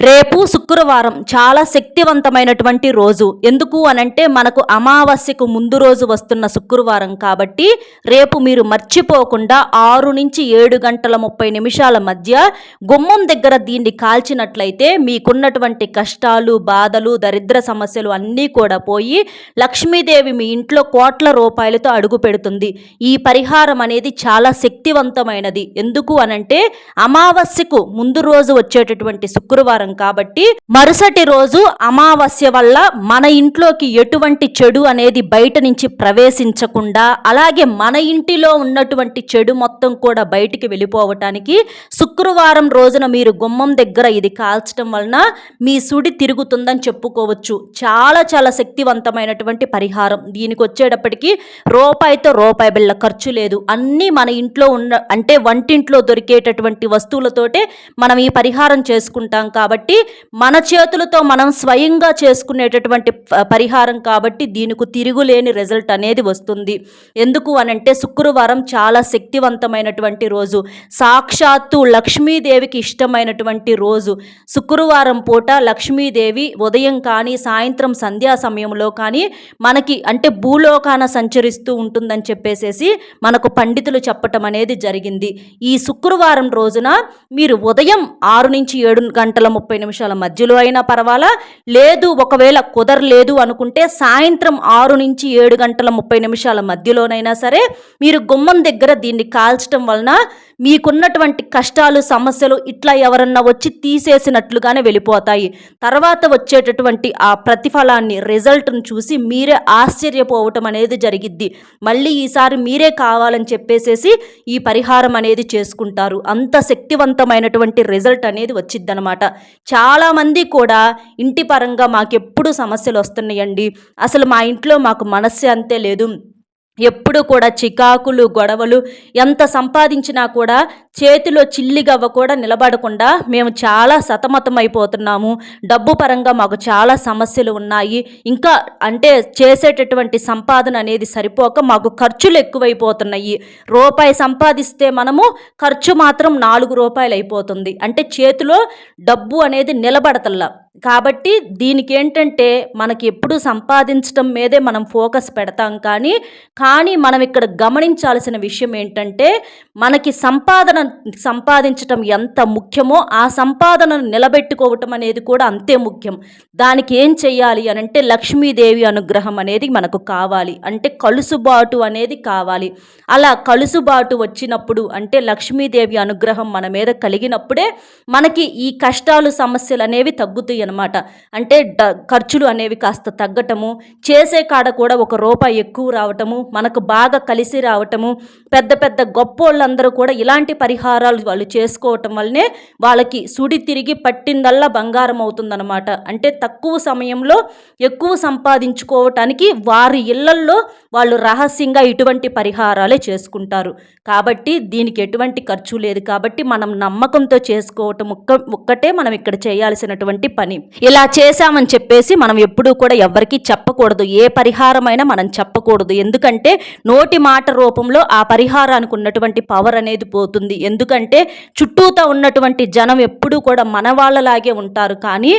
రేపు శుక్రవారం చాలా శక్తివంతమైనటువంటి రోజు. ఎందుకు అనంటే మనకు అమావాస్యకు ముందు రోజు వస్తున్న శుక్రవారం కాబట్టి రేపు మీరు మర్చిపోకుండా ఆరు నుంచి ఏడు గంటల ముప్పై నిమిషాల మధ్య గుమ్మం దగ్గర దీన్ని కాల్చినట్లయితే మీకున్నటువంటి కష్టాలు బాధలు దరిద్ర సమస్యలు అన్నీ కూడా పోయి లక్ష్మీదేవి మీ ఇంట్లో కోట్ల రూపాయలతో అడుగు పెడుతుంది. ఈ పరిహారం అనేది చాలా శక్తివంతమైనది. ఎందుకు అనంటే అమావాస్యకు ముందు రోజు వచ్చేటటువంటి శుక్రవారం కాబట్టి మరుసటి రోజు అమావాస్య వల్ల మన ఇంట్లోకి ఎటువంటి చెడు అనేది బయట నుంచి ప్రవేశించకుండా అలాగే మన ఇంటిలో ఉన్నటువంటి చెడు మొత్తం కూడా బయటికి వెళ్ళిపోవటానికి శుక్రవారం రోజున మీరు గుమ్మం దగ్గర ఇది కాల్చడం వలన మీ సుడి తిరుగుతుందని చెప్పుకోవచ్చు. చాలా చాలా శక్తివంతమైనటువంటి పరిహారం. దీనికి వచ్చేటప్పటికి రూపాయితో రూపాయి బిళ్ళ ఖర్చు లేదు. అన్నీ మన ఇంట్లో ఉన్న అంటే వంటింట్లో దొరికేటటువంటి వస్తువులతోటే మనం ఈ పరిహారం చేసుకుంటాం కాబట్టి కాబట్టి మన చేతులతో మనం స్వయంగా చేసుకునేటటువంటి ప- పరిహారం కాబట్టి దీనికి తిరుగులేని రిజల్ట్ అనేది వస్తుంది. ఎందుకు అనంటే శుక్రవారం చాలా శక్తివంతమైనటువంటి రోజు. సాక్షాత్తు లక్ష్మీదేవికి ఇష్టమైనటువంటి రోజు. శుక్రవారం పూట లక్ష్మీదేవి ఉదయం కానీ సాయంత్రం సంధ్యా సమయంలో కానీ మనకి అంటే భూలోకాన సంచరిస్తూ ఉంటుందని చెప్పేసేసి మనకు పండితులు చెప్పటం అనేది జరిగింది. ఈ శుక్రవారం రోజున మీరు ఉదయం ఆరు నుంచి ఏడు గంటల ముప్పై ముప్పై నిమిషాల మధ్యలో అయినా పర్వాలా? లేదు ఒకవేళ కుదరలేదు అనుకుంటే సాయంత్రం ఆరు నుంచి ఏడు గంటల ముప్పై నిమిషాల మధ్యలోనైనా సరే మీరు గుమ్మం దగ్గర దీన్ని కాల్చడం వలన మీకున్నటువంటి కష్టాలు సమస్యలు ఇట్లా ఎవరన్నా వచ్చి తీసేసినట్లుగానే వెళ్ళిపోతాయి. తర్వాత వచ్చేటటువంటి ఆ ప్రతిఫలాన్ని రిజల్ట్ను చూసి మీరే ఆశ్చర్యపోవటం అనేది జరిగిద్ది. మళ్ళీ ఈసారి మీరే కావాలని చెప్పేసేసి ఈ పరిహారం అనేది చేసుకుంటారు. అంత శక్తివంతమైనటువంటి రిజల్ట్ అనేది వచ్చిద్దనమాట చాలామంది కూడా ఇంటి పరంగా మాకెప్పుడు సమస్యలు వస్తున్నాయండి. అసలు మా ఇంట్లో మాకు మనశ్శాంతే లేదు. ఎప్పుడు కూడా చికాకులు గొడవలు ఎంత సంపాదించినా కూడా చేతిలో చిల్లిగవ్వ కూడా నిలబడకుండా మేము చాలా సతమతమైపోతున్నాము. డబ్బు పరంగా మాకు చాలా సమస్యలు ఉన్నాయి. ఇంకా అంటే చేసేటటువంటి సంపాదన అనేది సరిపోక మాకు ఖర్చులు ఎక్కువైపోతున్నాయి. రూపాయి సంపాదిస్తే మనము ఖర్చు మాత్రం నాలుగు రూపాయలు అయిపోతుంది అంటే చేతిలో డబ్బు అనేది నిలబడతల్లా. కాబట్టి దీనికి ఏంటంటే మనకి ఎప్పుడు సంపాదించడం మీదే మనం ఫోకస్ పెడతాం కానీ కానీ మనం ఇక్కడ గమనించాల్సిన విషయం ఏంటంటే మనకి సంపాదన సంపాదించటం ఎంత ముఖ్యమో ఆ సంపాదనను నిలబెట్టుకోవటం అనేది కూడా అంతే ముఖ్యం. దానికి ఏం చెయ్యాలి అని అంటే లక్ష్మీదేవి అనుగ్రహం అనేది మనకు కావాలి. అంటే కలుసుబాటు అనేది కావాలి. అలా కలుసుబాటు వచ్చినప్పుడు అంటే లక్ష్మీదేవి అనుగ్రహం మన మీద కలిగినప్పుడే మనకి ఈ కష్టాలు సమస్యలు అనేవి తగ్గుతాయి. అనమాట అంటే డ ఖర్చులు అనేవి కాస్త తగ్గటము చేసే కాడ కూడా ఒక రూపాయి ఎక్కువ రావటము మనకు బాగా కలిసి రావటము పెద్ద పెద్ద గొప్పోళ్ళందరూ కూడా ఇలాంటి పరిహారాలు వాళ్ళు చేసుకోవటం వల్లనే వాళ్ళకి సుడి తిరిగి పట్టిందల్లా బంగారం అవుతుందన్నమాట. అంటే తక్కువ సమయంలో ఎక్కువ సంపాదించుకోవటానికి వారి ఇళ్ళల్లో వాళ్ళు రహస్యంగా ఇటువంటి పరిహారాలే చేసుకుంటారు. కాబట్టి దీనికి ఎటువంటి ఖర్చు లేదు. కాబట్టి మనం నమ్మకంతో చేసుకోవటం ఒక్క ఒక్కటే మనం ఇక్కడ చేయాల్సినటువంటి పని. అని ఇలా చేశామని చెప్పేసి మనం ఎప్పుడూ కూడా ఎవ్వరికీ చెప్పకూడదు. ఏ పరిహారమైనా మనం చెప్పకూడదు. ఎందుకంటే నోటి మాట రూపంలో ఆ పరిహారానికి ఉన్నటువంటి పవర్ అనేది పోతుంది. ఎందుకంటే చుట్టూతా ఉన్నటువంటి జనం ఎప్పుడూ కూడా మన వాళ్ళలాగే ఉంటారు. కానీ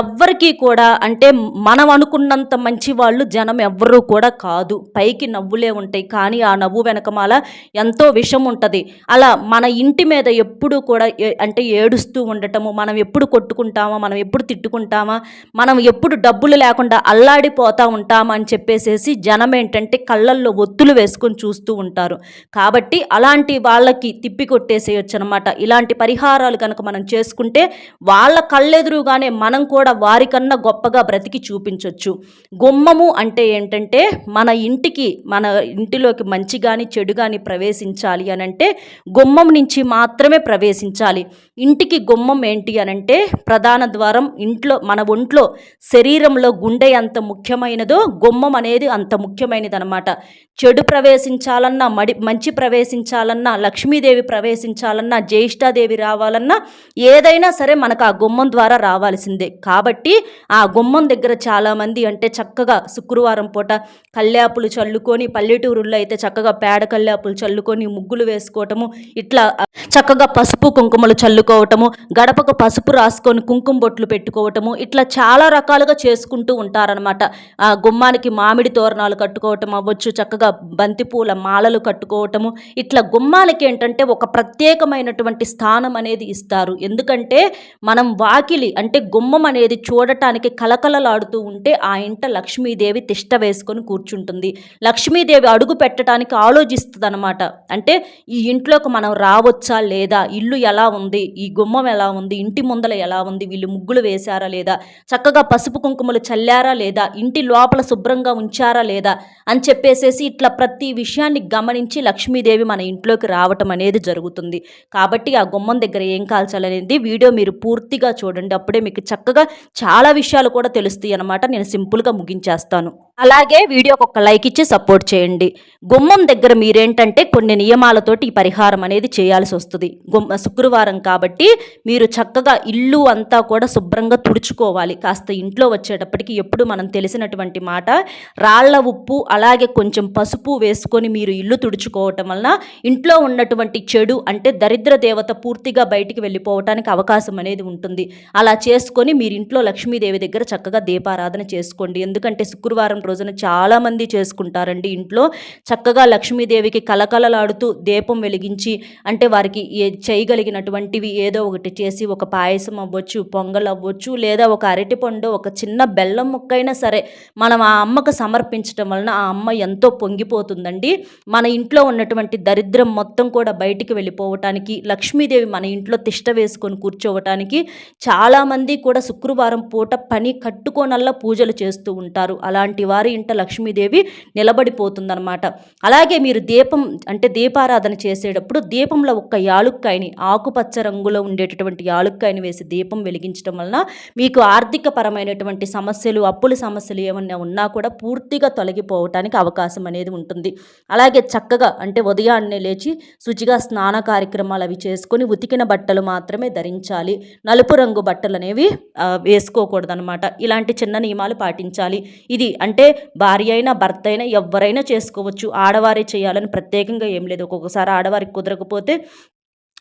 ఎవ్వరికీ కూడా అంటే మనం అనుకున్నంత మంచి వాళ్ళు జనం ఎవ్వరూ కూడా కాదు. పైకి నవ్వులే ఉంటాయి. కానీ ఆ నవ్వు వెనకమాల ఎంతో విషం ఉంటుంది. అలా మన ఇంటి మీద ఎప్పుడు కూడా ఏ- అంటే ఏడుస్తూ ఉండటము మనం ఎప్పుడు కొట్టుకుంటామో మనం ఎప్పుడు తిట్టుకుంటామా? మనం ఎప్పుడు డబ్బులు లేకుండా అల్లాడిపోతా ఉంటామా అని చెప్పేసేసి జనం ఏంటంటే కళ్ళల్లో ఒత్తులు వేసుకొని చూస్తూ ఉంటారు. కాబట్టి అలాంటి వాళ్ళకి తిప్పి కొట్టేసేయచ్చు అనమాట ఇలాంటి పరిహారాలు కనుక మనం చేసుకుంటే వాళ్ళ కళ్ళెదురుగానే మనం కూడా వారికన్నా గొప్పగా బ్రతికి చూపించవచ్చు గుమ్మము అంటే ఏంటంటే మన ఇంటికి మన ఇంటిలోకి మంచి కానీ చెడు కానీ ప్రవేశించాలి అని అంటే గుమ్మం నుంచి మాత్రమే ప్రవేశించాలి. ఇంటికి గుమ్మం ఏంటి అనంటే ప్రధాన ద్వారం ఇంట్లో మన ఒంట్లో శరీరంలో గుండె ఎంత ముఖ్యమైనదో గుమ్మం అనేది అంత ముఖ్యమైనది అనమాట చెడు ప్రవేశించాలన్నా మడి మంచి ప్రవేశించాలన్నా లక్ష్మీదేవి ప్రవేశించాలన్నా జ్యేష్ఠాదేవి రావాలన్నా ఏదైనా సరే మనకు ఆ గుమ్మం ద్వారా రావాల్సిందే. కాబట్టి ఆ గుమ్మం దగ్గర చాలామంది అంటే చక్కగా శుక్రవారం పూట కల్లాపులు చల్లుకొని పల్లెటూరుల్లో అయితే చక్కగా పేడ కల్లాపులు చల్లుకొని ముగ్గులు వేసుకోవటము ఇట్లా చక్కగా పసుపు కుంకుమలు చల్లుకోవటము గడపకు పసుపు రాసుకొని కుంకుమ బొట్లు పెట్టుకోవటము ఇట్లా చాలా రకాలుగా చేసుకుంటూ ఉంటారనమాట ఆ గుమ్మానికి మామిడి తోరణాలు కట్టుకోవటం అవ్వచ్చు చక్కగా బంతిపూల మాలలు కట్టుకోవటము. ఇట్లా గుమ్మాలకి ఏంటంటే ఒక ప్రత్యేకమైనటువంటి స్థానం అనేది ఇస్తారు. ఎందుకంటే మనం వాకిలి అంటే గుమ్మం అనేది చూడటానికి కలకలలాడుతూ ఉంటే ఆ ఇంట లక్ష్మీదేవి తిష్ట వేసుకొని కూర్చుంటుంది. లక్ష్మీదేవి అడుగు పెట్టడానికి ఆలోచిస్తుంది అనమాట అంటే ఈ ఇంట్లోకి మనం రావచ్చా లేదా? ఇల్లు ఎలా ఉంది? ఈ గుమ్మం ఎలా ఉంది? ఇంటి ముందల ఎలా ఉంది? వీళ్ళు ముగ్గులు వేసి చేశారా లేదా? చక్కగా పసుపు కుంకుమలు చల్లారా లేదా? ఇంటి లోపల శుభ్రంగా ఉంచారా లేదా? అని చెప్పేసేసి ఇట్లా ప్రతి విషయాన్ని గమనించి లక్ష్మీదేవి మన ఇంట్లోకి రావటం అనేది జరుగుతుంది. కాబట్టి ఆ గుమ్మం దగ్గర ఏం కాల్చాలనేది వీడియో మీరు పూర్తిగా చూడండి. అప్పుడే మీకు చక్కగా చాలా విషయాలు కూడా తెలుస్తాయి అనమాట నేను సింపుల్గా ముగించేస్తాను. అలాగే వీడియోకి ఒక లైక్ ఇచ్చి సపోర్ట్ చేయండి. గుమ్మం దగ్గర మీరేంటంటే కొన్ని నియమాలతోటి ఈ పరిహారం అనేది చేయాల్సి వస్తుంది. గుమ్మ శుక్రవారం కాబట్టి మీరు చక్కగా ఇల్లు అంతా కూడా శుభ్రంగా తుడుచుకోవాలి. కాస్త ఇంట్లో వచ్చేటప్పటికి ఎప్పుడు మనం తెలిసినటువంటి మాట రాళ్ళ ఉప్పు అలాగే కొంచెం పసుపు వేసుకొని మీరు ఇల్లు తుడుచుకోవటం వలన ఇంట్లో ఉన్నటువంటి చెడు అంటే దరిద్ర దేవత పూర్తిగా బయటికి వెళ్ళిపోవటానికి అవకాశం అనేది ఉంటుంది. అలా చేసుకొని మీరు ఇంట్లో లక్ష్మీదేవి దగ్గర చక్కగా దీపారాధన చేసుకోండి. ఎందుకంటే శుక్రవారం రోజున చాలామంది చేసుకుంటారండి. ఇంట్లో చక్కగా లక్ష్మీదేవికి కలకలలాడుతూ దీపం వెలిగించి అంటే వారికి ఏ చేయగలిగినటువంటివి ఏదో ఒకటి చేసి ఒక పాయసం అవ్వచ్చు పొంగల్ అవ్వచ్చు లేదా ఒక అరటిపండు ఒక చిన్న బెల్లం ముక్కైనా సరే మనం ఆ అమ్మకు సమర్పించడం వలన ఆ అమ్మ ఎంతో పొంగిపోతుందండి. మన ఇంట్లో ఉన్నటువంటి దరిద్రం మొత్తం కూడా బయటికి వెళ్ళిపోవటానికి లక్ష్మీదేవి మన ఇంట్లో తిష్ట వేసుకొని కూర్చోవటానికి చాలామంది కూడా శుక్రవారం పూట పని కట్టుకోనల్లా పూజలు చేస్తూ ఉంటారు. అలాంటి వారి ఇంట లక్ష్మీదేవి నిలబడిపోతుందన్నమాట. అలాగే మీరు దీపం అంటే దీపారాధన చేసేటప్పుడు దీపంలో ఒక్క యాలుక్కాయని ఆకుపచ్చ రంగులో ఉండేటటువంటి యాలుక్కాయని వేసి దీపం వెలిగించడం వలన మీకు ఆర్థిక పరమైనటువంటి సమస్యలు అప్పుల సమస్యలు ఏమన్నా ఉన్నా కూడా పూర్తిగా తొలగిపోవటానికి అవకాశం అనేది ఉంటుంది. అలాగే చక్కగా అంటే ఉదయాన్నే లేచి శుచిగా స్నాన కార్యక్రమాలు అవి చేసుకొని ఉతికిన బట్టలు మాత్రమే ధరించాలి. నలుపు రంగు బట్టలు అనేవి వేసుకోకూడదు అనమాట ఇలాంటి చిన్న నియమాలు పాటించాలి. ఇది అంటే భార్య అయినా భర్త అయినా ఎవరైనా చేసుకోవచ్చు. ఆడవారే చేయాలని ప్రత్యేకంగా ఏం లేదు. ఒక్కొక్కసారి ఆడవారికి కుదరకపోతే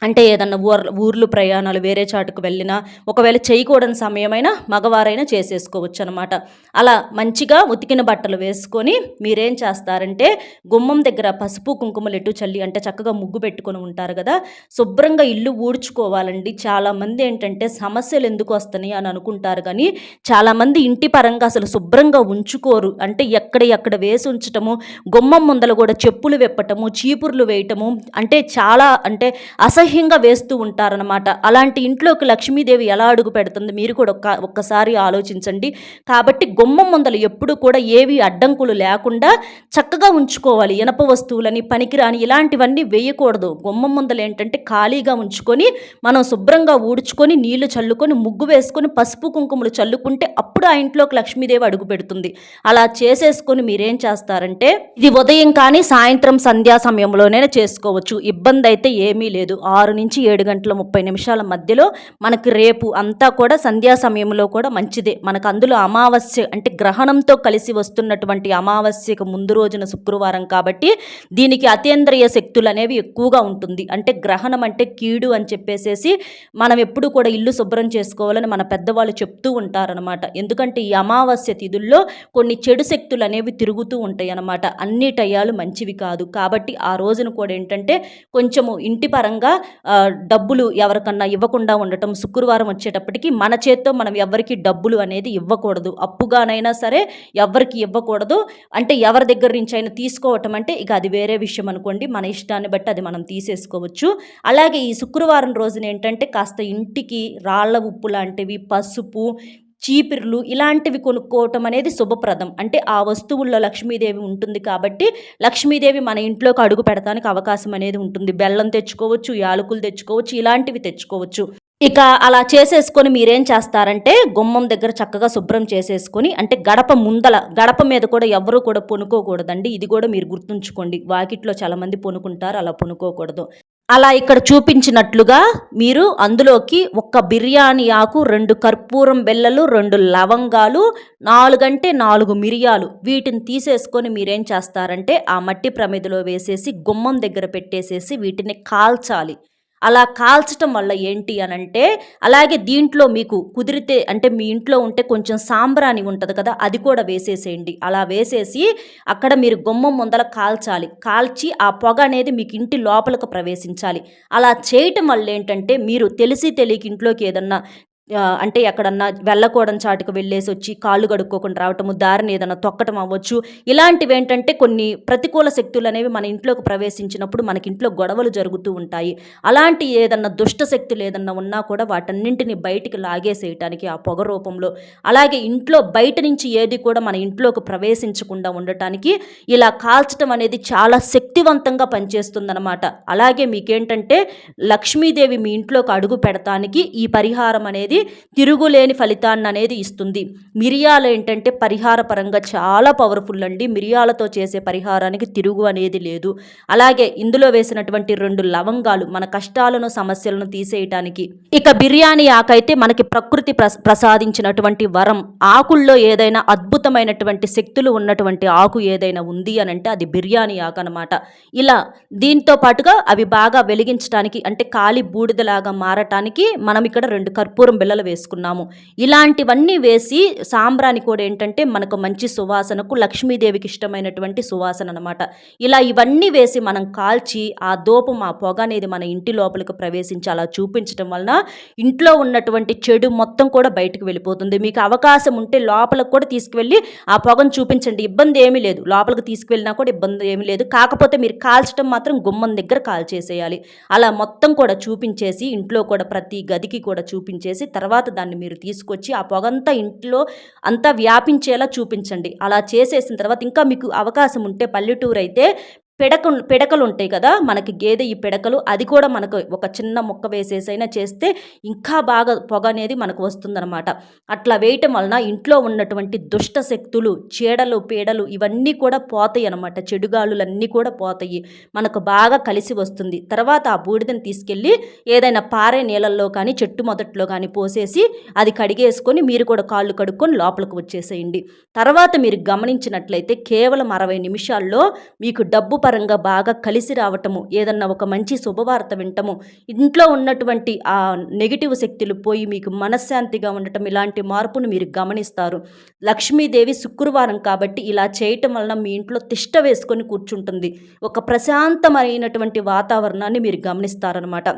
అంటే ఏదన్నా ఊర్ ఊర్లు ప్రయాణాలు వేరే చాటుకు వెళ్ళినా ఒకవేళ చేయకూడని సమయమైనా మగవారైనా చేసేసుకోవచ్చు అనమాట అలా మంచిగా ఉతికిన బట్టలు వేసుకొని మీరేం చేస్తారంటే గుమ్మం దగ్గర పసుపు కుంకుమలు ఎటు చల్లి అంటే చక్కగా ముగ్గు పెట్టుకొని ఉంటారు కదా శుభ్రంగా ఇల్లు ఊడ్చుకోవాలండి. చాలామంది ఏంటంటే సమస్యలు ఎందుకు వస్తున్నాయి అని అనుకుంటారు కానీ చాలామంది ఇంటి పరంగా అసలు శుభ్రంగా ఉంచుకోరు. అంటే ఎక్కడ ఎక్కడ వేసి ఉంచటము గుమ్మం ముందల కూడా చెప్పులు వెప్పటము చీపుర్లు వేయటము అంటే చాలా అంటే అసహ్య అసహ్యంగా వేస్తూ ఉంటారనమాట అలాంటి ఇంట్లోకి లక్ష్మీదేవి ఎలా అడుగు పెడుతుంది మీరు కూడా ఒక్క ఒక్కసారి ఆలోచించండి. కాబట్టి గుమ్మం ముందలు ఎప్పుడు కూడా ఏవి అడ్డంకులు లేకుండా చక్కగా ఉంచుకోవాలి. ఇనప వస్తువులని పనికిరాని ఇలాంటివన్నీ వేయకూడదు. గుమ్మం ముందలు ఏంటంటే ఖాళీగా ఉంచుకొని మనం శుభ్రంగా ఊడ్చుకొని నీళ్ళు చల్లుకొని ముగ్గు వేసుకొని పసుపు కుంకుమలు చల్లుకుంటే అప్పుడు ఆ ఇంట్లోకి లక్ష్మీదేవి అడుగు పెడుతుంది. అలా చేసేసుకొని మీరేం చేస్తారంటే ఇది ఉదయం కానీ సాయంత్రం సంధ్యా సమయంలోనే చేసుకోవచ్చు. ఇబ్బంది అయితే ఏమీ లేదు. ఆరు నుంచి ఏడు గంటల ముప్పై నిమిషాల మధ్యలో మనకి రేపు అంతా కూడా సంధ్యా సమయంలో కూడా మంచిదే. మనకు అందులో అమావాస్య అంటే గ్రహణంతో కలిసి వస్తున్నటువంటి అమావాస్యకు ముందు రోజున శుక్రవారం కాబట్టి దీనికి అతీంద్రియ శక్తులు అనేవి ఎక్కువగా ఉంటుంది. అంటే గ్రహణం అంటే కీడు అని చెప్పేసేసి మనం ఎప్పుడు కూడా ఇల్లు శుభ్రం చేసుకోవాలని మన పెద్దవాళ్ళు చెప్తూ ఉంటారనమాట ఎందుకంటే ఈ అమావాస్య తిథుల్లో కొన్ని చెడు శక్తులు అనేవి తిరుగుతూ ఉంటాయి అన్నమాట. అన్ని టయాలు మంచివి కాదు. కాబట్టి ఆ రోజున కూడా ఏంటంటే కొంచెము ఇంటి పరంగా డబ్బులు ఎవరికన్నా ఇవ్వకుండా ఉండటం శుక్రవారం వచ్చేటప్పటికి మన చేత్తో మనం ఎవరికి డబ్బులు అనేది ఇవ్వకూడదు. అప్పుగానైనా సరే ఎవరికి ఇవ్వకూడదు. అంటే ఎవరి దగ్గర నుంచి అయినా తీసుకోవటం అంటే ఇక అది వేరే విషయం అనుకోండి. మన ఇష్టాన్ని బట్టి అది మనం తీసేసుకోవచ్చు. అలాగే ఈ శుక్రవారం రోజున ఏంటంటే కాస్త ఇంటికి రాళ్ళ ఉప్పు లాంటివి పసుపు చీపిర్లు ఇలాంటివి కొనుక్కోవటం అనేది శుభప్రదం. అంటే ఆ వస్తువుల్లో లక్ష్మీదేవి ఉంటుంది కాబట్టి లక్ష్మీదేవి మన ఇంట్లోకి అడుగు పెడతానికి అవకాశం అనేది ఉంటుంది. బెల్లం తెచ్చుకోవచ్చు యాలకులు తెచ్చుకోవచ్చు ఇలాంటివి తెచ్చుకోవచ్చు. ఇక అలా చేసేసుకొని మీరేం చేస్తారంటే గుమ్మం దగ్గర చక్కగా శుభ్రం చేసేసుకొని అంటే గడప ముందల గడప మీద కూడా ఎవరు కూడా పొనుకోకూడదండి. ఇది కూడా మీరు గుర్తుంచుకోండి. వాకిట్లో చాలామంది పొనుకుంటారు అలా పొనుకోకూడదు. అలా ఇక్కడ చూపించినట్లుగా మీరు అందులోకి ఒక్క బిర్యానీ ఆకు రెండు కర్పూరం బెల్లలు రెండు లవంగాలు నాలుగంటే నాలుగు మిరియాలు వీటిని తీసేసుకొని మీరేం చేస్తారంటే ఆ మట్టి ప్రమిదలో వేసేసి గుమ్మం దగ్గర పెట్టేసేసి వీటిని కాల్చాలి. అలా కాల్చటం వల్ల ఏంటి అని అంటే అలాగే దీంట్లో మీకు కుదిరితే అంటే మీ ఇంట్లో ఉంటే కొంచెం సాంబ్రాణి ఉంటుంది కదా అది కూడా వేసేసేయండి. అలా వేసేసి అక్కడ మీరు గుమ్మం ముందల కాల్చాలి. కాల్చి ఆ పొగ అనేది మీకు ఇంటి లోపలికి ప్రవేశించాలి. అలా చేయటం వల్ల ఏంటంటే మీరు తెలిసి తెలియక ఇంట్లోకి ఏదన్నా అంటే ఎక్కడన్నా వెళ్ళకూడని చాటుకు వెళ్ళేసి వచ్చి కాళ్ళు కడుక్కోకుండా రావటము దారిని ఏదైనా తొక్కటం అవ్వచ్చు. ఇలాంటివి ఏంటంటే కొన్ని ప్రతికూల శక్తులు అనేవి మన ఇంట్లోకి ప్రవేశించినప్పుడు మనకి ఇంట్లో గొడవలు జరుగుతూ ఉంటాయి. అలాంటి ఏదన్నా దుష్ట శక్తులు ఏదన్నా ఉన్నా కూడా వాటన్నింటిని బయటికి లాగేసేయటానికి ఆ పొగ రూపంలో. అలాగే ఇంట్లో బయట నుంచి ఏది కూడా మన ఇంట్లోకి ప్రవేశించకుండా ఉండటానికి ఇలా కాల్చడం అనేది చాలా శక్తివంతంగా పనిచేస్తుందన్నమాట. అలాగే మీకేంటంటే లక్ష్మీదేవి మీ ఇంట్లోకి అడుగు పెడతానికి ఈ పరిహారం అనేది అనేది తిరుగులేని ఫలితాన్ని అనేది ఇస్తుంది. మిరియాలు ఏంటంటే పరిహార పరంగా చాలా పవర్ఫుల్ అండి. మిరియాలతో చేసే పరిహారానికి తిరుగు అనేది లేదు. అలాగే ఇందులో వేసినటువంటి రెండు లవంగాలు మన కష్టాలను సమస్యలను తీసేయటానికి. ఇక బిర్యానీ ఆకైతే మనకి ప్రకృతి ప్రసాదించినటువంటి వరం. ఆకుల్లో ఏదైనా అద్భుతమైనటువంటి శక్తులు ఉన్నటువంటి ఆకు ఏదైనా ఉంది అని అంటే అది బిర్యానీ ఆకు అనమాట ఇలా దీంతో పాటుగా అవి బాగా వెలిగించడానికి అంటే కాలి బూడిదలాగా మారటానికి మనం ఇక్కడ రెండు కర్పూరం బిళ్ళలు వేసుకున్నాము. ఇలాంటివన్నీ వేసి సాంబ్రాణి కూడా ఏంటంటే మనకు మంచి సువాసనకు లక్ష్మీదేవికి ఇష్టమైనటువంటి సువాసన అనమాట ఇలా ఇవన్నీ వేసి మనం కాల్చి ఆ దోపం ఆ పొగ అనేది మన ఇంటి లోపలికి ప్రవేశించి అలా చూపించడం వలన ఇంట్లో ఉన్నటువంటి చెడు మొత్తం కూడా బయటకు వెళ్ళిపోతుంది. మీకు అవకాశం ఉంటే లోపలికి కూడా తీసుకువెళ్ళి ఆ పొగను చూపించండి. ఇబ్బంది ఏమీ లేదు. లోపలికి తీసుకువెళ్ళినా కూడా ఇబ్బంది ఏమీ లేదు. కాకపోతే మీరు కాల్చడం మాత్రం గుమ్మం దగ్గర కాల్చేసేయాలి. అలా మొత్తం కూడా చూపించేసి ఇంట్లో కూడా ప్రతి గదికి కూడా చూపించేసి తర్వాత దాన్ని మీరు తీసుకొచ్చి ఆ పొగంతా ఇంట్లో అంతా వ్యాపించేలా చూపించండి. అలా చేసేసిన తర్వాత ఇంకా మీకు అవకాశం ఉంటే పల్లెటూరు అయితే పిడక పిడకలు ఉంటాయి కదా మనకి గేదె ఈ పిడకలు అది కూడా మనకు ఒక చిన్న ముక్క వేసేసైనా చేస్తే ఇంకా బాగా పొగ అనేది మనకు వస్తుందన్నమాట. అట్లా వేయటం వలన ఇంట్లో ఉన్నటువంటి దుష్ట శక్తులు చీడలు పీడలు ఇవన్నీ కూడా పోతాయి అనమాట చెడుగాలులన్నీ కూడా పోతాయి. మనకు బాగా కలిసి వస్తుంది. తర్వాత ఆ బూడిదని తీసుకెళ్ళి ఏదైనా పారే నీళ్ళల్లో కానీ చెట్టు మొదట్లో కానీ పోసేసి అది కడిగేసుకొని మీరు కూడా కాళ్ళు కడుక్కొని లోపలికి వచ్చేసేయండి. తర్వాత మీరు గమనించినట్లయితే కేవలం అరవై నిమిషాల్లో మీకు డబ్బు పరంగా బాగా కలిసి రావటము ఏదన్నా ఒక మంచి శుభవార్త వింటము ఇంట్లో ఉన్నటువంటి ఆ నెగిటివ్ శక్తులు పోయి మీకు మనశ్శాంతిగా ఉండటం ఇలాంటి మార్పును మీరు గమనిస్తారు. లక్ష్మీదేవి శుక్రవారం కాబట్టి ఇలా చేయటం వలన మీ ఇంట్లో తిష్ట వేసుకొని కూర్చుంటుంది. ఒక ప్రశాంతమైనటువంటి వాతావరణాన్ని మీరు గమనిస్తారనమాట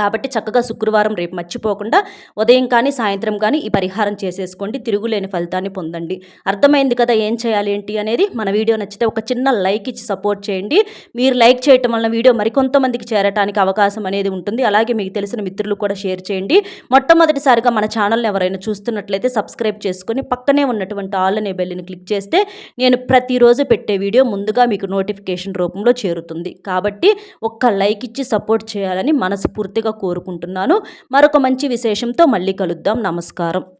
కాబట్టి చక్కగా శుక్రవారం రేపు మర్చిపోకుండా ఉదయం కానీ సాయంత్రం కానీ ఈ పరిహారం చేసేసుకోండి. తిరుగులేని ఫలితాన్ని పొందండి. అర్థమైంది కదా ఏం చేయాలి ఏంటి అనేది? మన వీడియో నచ్చితే ఒక చిన్న లైక్ ఇచ్చి సపోర్ట్ చేయండి. మీరు లైక్ చేయటం వలన వీడియో మరికొంతమందికి చేరటానికి అవకాశం అనేది ఉంటుంది. అలాగే మీకు తెలిసిన మిత్రులు కూడా షేర్ చేయండి. మొట్టమొదటిసారిగా మన ఛానల్ని ఎవరైనా చూస్తున్నట్లయితే సబ్స్క్రైబ్ చేసుకొని పక్కనే ఉన్నటువంటి ఆల్ అనే బెల్లిని క్లిక్ చేస్తే నేను ప్రతిరోజు పెట్టే వీడియో ముందుగా మీకు నోటిఫికేషన్ రూపంలో చేరుతుంది. కాబట్టి ఒక్క లైక్ ఇచ్చి సపోర్ట్ చేయాలని మనస్ఫూర్తిగా కోరుకుంటున్నాను. మరొక మంచి విశేషంతో మళ్ళీ కలుద్దాం. నమస్కారం.